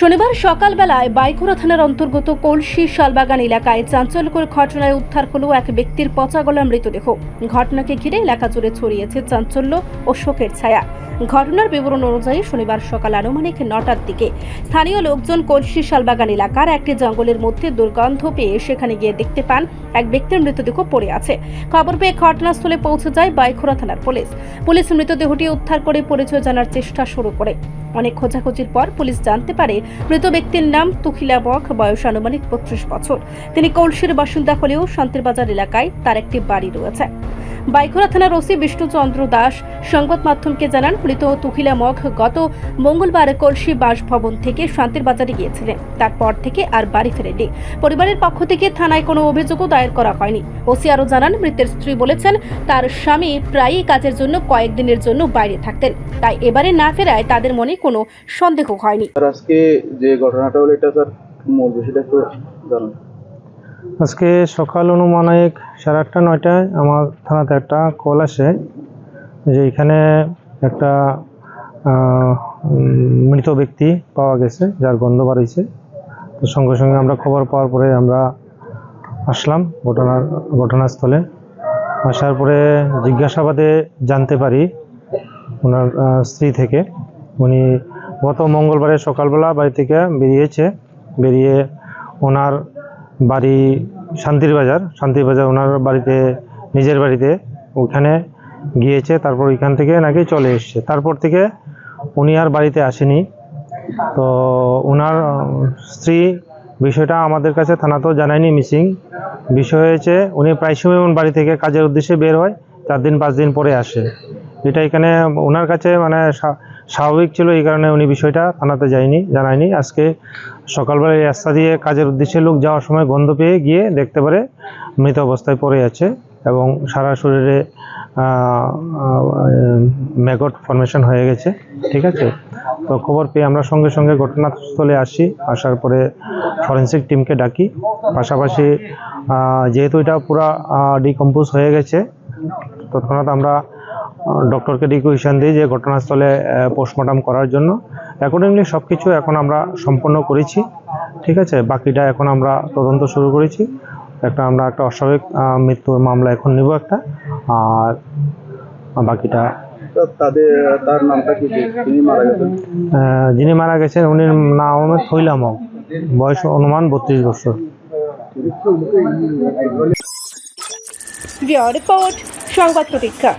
শনিবার সকালবেলায় বাইকুড়া থানার অন্তর্গত কলসি শালবাগান এলাকায় চাঞ্চল্যকর ঘটনায় উদ্ধার হলো এক ব্যক্তির পচা গলার মৃতদেহ। ঘটনাকে ঘিরে এলাকা জুড়ে ছড়িয়েছে চাঞ্চল্য ও শোকের ছায়া। ঘটনার বিবরণ অনুযায়ী শনিবার সকাল আনুমানিক নটার দিকে স্থানীয় লোকজন কলসি শালবাগান এলাকার একটি জঙ্গলের মধ্যে দুর্গন্ধ পেয়ে সেখানে গিয়ে দেখতে পান এক ব্যক্তির মৃতদেহ পড়ে আছে। খবর পেয়ে ঘটনাস্থলে পৌঁছে যায় বাইখোরা থানার পুলিশ। পুলিশ মৃতদেহটি উদ্ধার করে পরিচয় জানার চেষ্টা শুরু করে। অনেক খোঁজাখুঁজির পর পুলিশ জানতে পারে মৃত ব্যক্তির নাম তুখিলা বক, বয়স আনুমানিক বত্রিশ বছর। তিনি কলসির বাসিন্দা হলেও শান্তিরবাজার এলাকায় তার একটি বাড়ি রয়েছে। বাইখোরা থানার ওসি বিষ্ণুচন্দ্র দাস সংবাদ মাধ্যমকে জানান, মৃত তুহিলা মগ গত মঙ্গলবার কলসি বাসভবন থেকে শান্তির বাজারে গিয়েছিলেন। তারপর থেকে আর বাড়ি ফেরেনি পরিবারের পক্ষ থেকে থানায় কোনো অভিযোগও দায়ের করা হয়নি। ওসি আরও জানান, মৃতের স্ত্রী বলেছেন, তার স্বামী প্রায়ই কাজের জন্য কয়েকদিনের জন্য বাইরে থাকতেন। তাই এবারে না ফেরায় তাদের মনে কোনো সন্দেহ হয়নি। আজকে যে ঘটনাটা হলো এটা স্যার মূল বিষয়টা একটু জানান। আজকে সকাল অনুমানিক সাড়ে আটটা নয়টায় আমার থানাতে একটা কল আসে যে এখানে একটা মৃত ব্যক্তি পাওয়া গেছে যার গন্ধ বাড়িছে তো সঙ্গে সঙ্গে আমরা খবর পাওয়ার পরে আমরা আসলাম ঘটনার ঘটনাস্থলে। আসার পরে জিজ্ঞাসাবাদে জানতে পারি ওনার স্ত্রী থেকে। উনি গত মঙ্গলবারে সকালবেলা বাড়ি থেকে বেরিয়েছে। বেরিয়ে ওনার বাড়ি শান্তির বাজার। শান্তির বাজার ওনার বাড়িতে, নিজের বাড়িতে ওখানে গিয়েছে, তারপর ওইখান থেকে নাকি চলে এসছে। তারপর থেকে উনি আর বাড়িতে আসেনি। তো ওনার স্ত্রী বিষয়টা আমাদের কাছে থানাতেও জানায়নি মিসিং। বিষয় হয়েছে, উনি প্রায় সময় বাড়ি থেকে কাজের উদ্দেশ্যে বের হয়, চার দিন, পাঁচ দিন পরে আসে। এটা এখানে ওনার কাছে মানে স্বাভাবিক ছিল এই কারণে উনি বিষয়টা থানাতে যায়নি, জানায়নি। আজকে সকালবেলা রাস্তা দিয়ে কাজের উদ্দেশ্যে লোক যাওয়ার সময় গন্ধ পেয়ে গিয়ে দেখতে পারে মৃত অবস্থায় পড়ে আছে এবং সারা শরীরে ম্যাগট ফরমেশন হয়ে গেছে, ঠিক আছে? তো খবর পেয়ে আমরা সঙ্গে সঙ্গে ঘটনাস্থলে আসি, আসার পরে ফরেন্সিক টিমকে ডাকি। পাশাপাশি যেহেতু এটা পুরা ডিকম্পোজ হয়ে গেছে, তৎক্ষণাৎ আমরা ডক্টরকে রিকুয়েশন দিই যে ঘটনাস্থলে পোস্টমর্টম করার জন্য। অ্যাকর্ডিংলি সব কিছু এখন আমরা সম্পন্ন করেছি। ঠিক আছে? বাকিটা এখন আমরা তদন্ত শুরু করেছি। একটা আমরা একটা অস্বাভাবিক মৃত্যুর মামলা এখন নিব একটা। আর বাকিটা তাদের তার নামটা কি? যে মারা গেছেন? যিনি মারা গেছেন উনির নাম থইলাম বয়স অনুমান বত্রিশ বছর। রিপোর্ট সংবাদ প্রতীক্ষা।